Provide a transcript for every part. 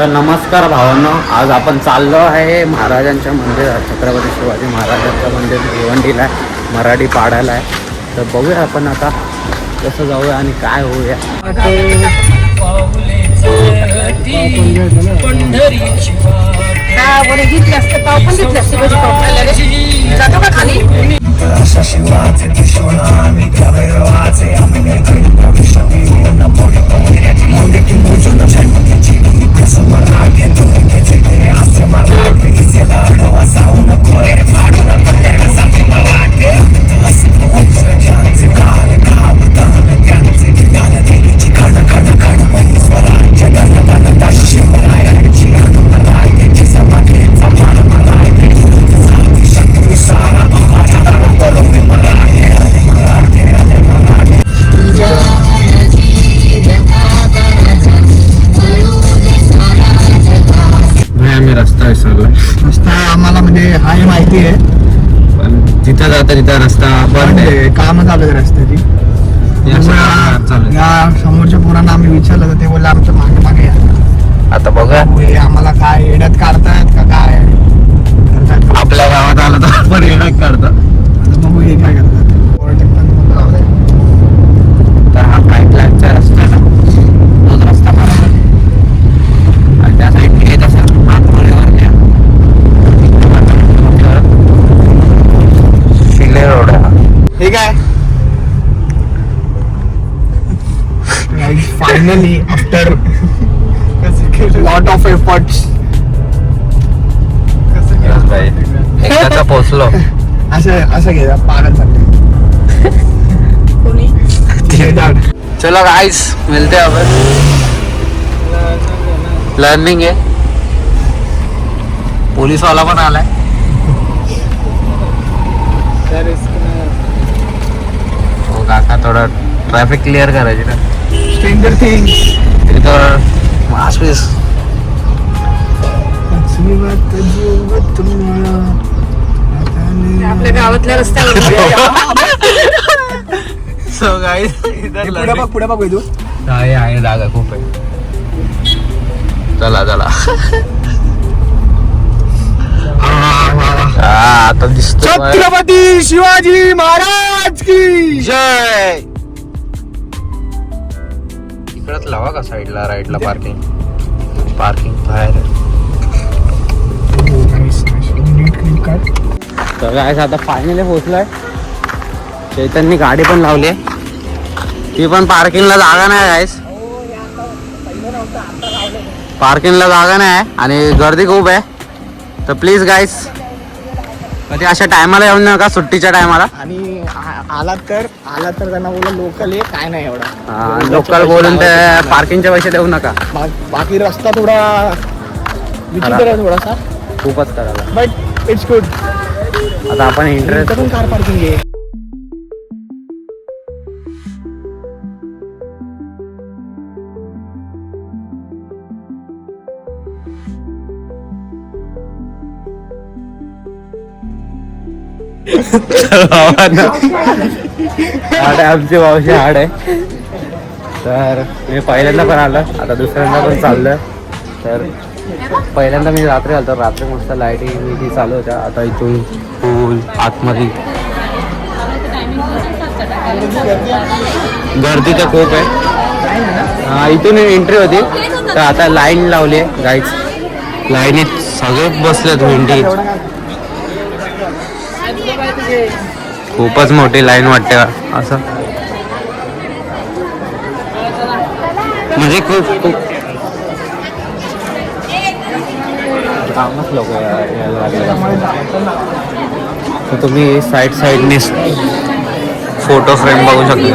तर नमस्कार भावांनो आज आपण चाललो आहे महाराजांच्या मंदिरात. छत्रपती शिवाजी महाराजांचं मंदिर भिवंडीला आहे मराठी पाडायला आहे. तर बघूया आपण आता कसं जाऊया आणि काय होऊया. बरं amarrar Que tú te quedas amarrar Que quisiera no vas a uno correr para रस्ता विसरला रस्ता आम्हाला म्हणजे हाय माहिती आहे. पण जिथं जाता तिथं रस्ता बंद आहे. म्हणजे काम चालू आहे रस्त्याची. चालू आहे. या समोरच्या पोरांना आम्ही विचारलं तर ते बोलले आमच्या मागे मागे या. आता बघा. हे आम्हाला काय येड्यात काढतायत का काय? आपल्या गावात आलं तर आपण येणं करतो आता बघू हे काय करतात Overtake पण खूप लावलंय. तर हा काय प्लॅनचा रस्ता आहे ना तोच रस्ता बरोबर आहे. आणि त्या साईडने येत असेल मातोळीवर न्या. शिले रोड आहे हा. हे काय finally after lot of efforts भाई. एकदाचा पोहोचलो असं असं घे पागल कोणी? चलो गाइस मिलते हैं अपन लर्निंग है पुलिस वाला पण आलाय हो काका थोडं ट्रॅफिक क्लिअर करायची ना. स्ट्रेंजर थिंग्स तिथं मास बीस आपल्या गावातल्या रस्त्यावर सो गाइस पुढे बघ पुढे बघ तू आहे आहे जागा खूप आहे. चला चला. हा, आता दिसतो छत्रपती शिवाजी महाराज की. जय! इकडच लावा का साईडला राईटला पार्किंग पार्किंग बाहेर तर काय आता फायनली पोहोचलोय. चैतन्यनी गाडी पण लावली आहे. ती पण पार्किंगला जागा नाही गायस पार्किंगला जागा नाही आहे आणि गर्दी खूप आहे. तर प्लीज गाईस कधी अशा टायमाला येऊन नका सुट्टीच्या टायमाला. आणि आ- आला तर आला तर त्यांना बोला लोकल आहे काय नाही एवढा. लोकल बोलून ते पार्किंगचे पैसे देऊ नका. बा- बाकी रस्ता थोडा विचित्र आहे थोडासा. खूपच करायला. बट इट्स गुड आता आपण इंटरेस्ट पण कार पार्किंग आहे. हाड आहे आमची मावशी हाड. आहे तर मी पहिल्यांदा पण आलं. आता दुसऱ्यांदा पण चाललं तर पहिल्यांदा मी रात्री आलो रात्री मस्त लाईटिंग चालू होत्या. आता इथून पूल आतमध्ये. गर्दी तर खूप आहे. हा इथून एंट्री होती. तर आता लाईन लावली आहे गाईच लाईनीत सगळे बसलेत भेंडी खूपच मोठी लाईन वाटते असं. म्हणजे खूप खूप. कामच लोक यायला लागले तुम्ही साईड साईडने फोटो फ्रेम बघू शकता.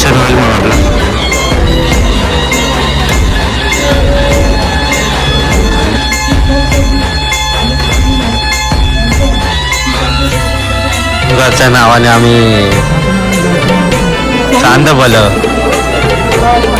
दर्शन होईल मग नावाने आम्ही चांद भलं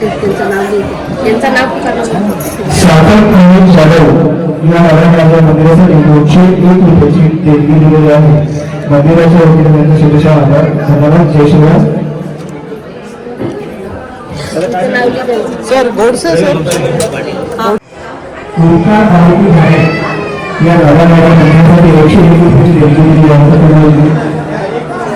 त्यांचं नाव लिहिते त्यांचं नाव करावं सागर प्रवीण जाधव या नवरात्राच्या मंदिरासाठी दोनशे एक रुपयाची देणगी दिलेली आहे. मंदिराच्या वतीने त्यांचा शुभेच्छा आभार. धन्यवाद. जय शिवराज सर गोडसे सर झाडे या नवरात्राच्या मंदिरासाठी एकशे एक रुपयाची देणगी दिली आहे.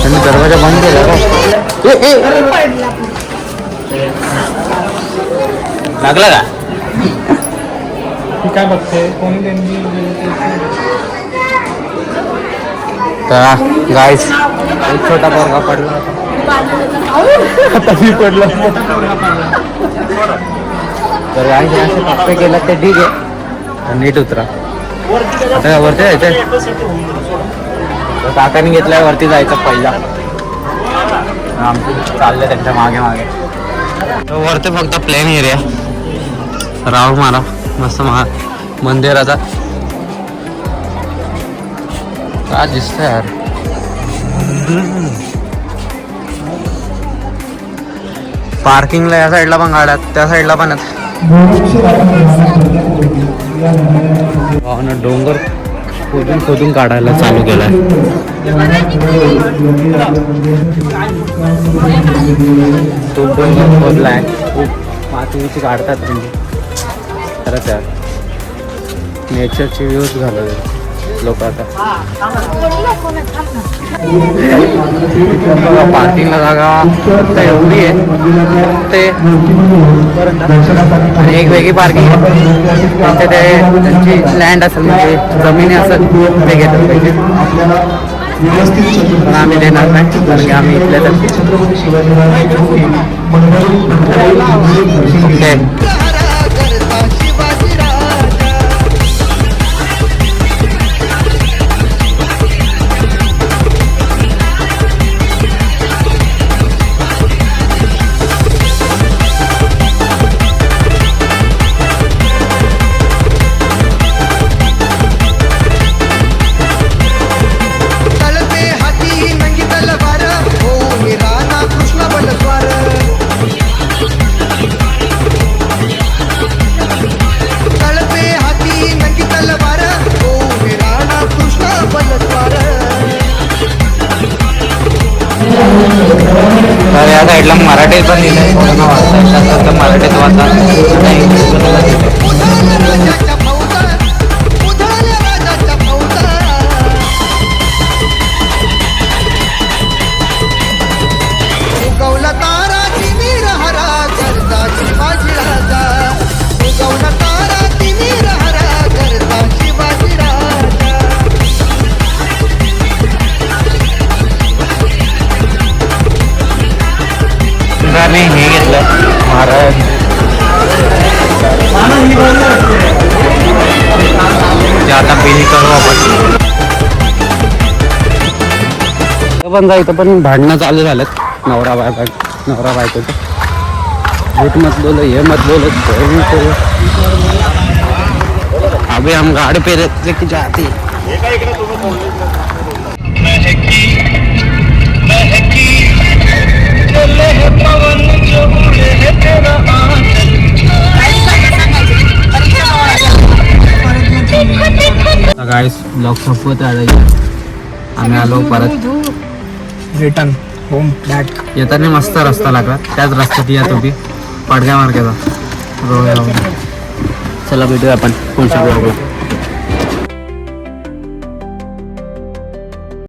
त्यांनी दरवाजा बंद केला का. लागला का? काय बघते? कोणी गाईस एक छोटा पोरगा पडला. पडलो. तर गाईस असे केलं ते ठीक आहे. नीट उतरा. वरती जायचंय? काकाने घेतलाय वरती जायचं पहिला. आमचं चाललंय त्यांच्या मागे मागे. वरती फक्त प्लेन एरिया राऊंड मारा. मस्त महा मंदिराचा. काय दिसतंय यार? पार्किंगला या साईडला पण गाड्या आहेत, त्या साईडला पण आहेत. भावानं डोंगर खोदून खोदून काढायला चालू केलाय. तो डोंगर खोदलाय खूप माती काढतात म्हणजे. खरंच नेचरचे नेचरची व्ह्यूज घालवले लोक आता पार्किंगला जागा फक्त एवढी आहे ते आणि एक वेगळी पार्किंग त्यांचे ते त्यांची लँड असेल म्हणजे जमिनी असेल। ते पाहिजे आम्ही देणार नाही कारण की आम्ही इथले तर तर या साईडला मराठीत पण आहे कोणाला वाचता तर मराठीत वाचा नाही. पण जायचं इथं पण भांडणं चालू झालं नवरा बायका नवरा बायकोचं. झूठ मत बोल हे मत बोल अभि मत बोलो अभी हम पे रहते की जाती. गाईस ब्लॉग संपवत आहे आम्ही आलो परत. रिटर्न. होम बॅक येताना मस्त रस्ता लागला. त्याच रस्त्यात येत होती. पाडग्या मार्गाचा. चला भेटूया आपण. कोणत्या ब्लॉगला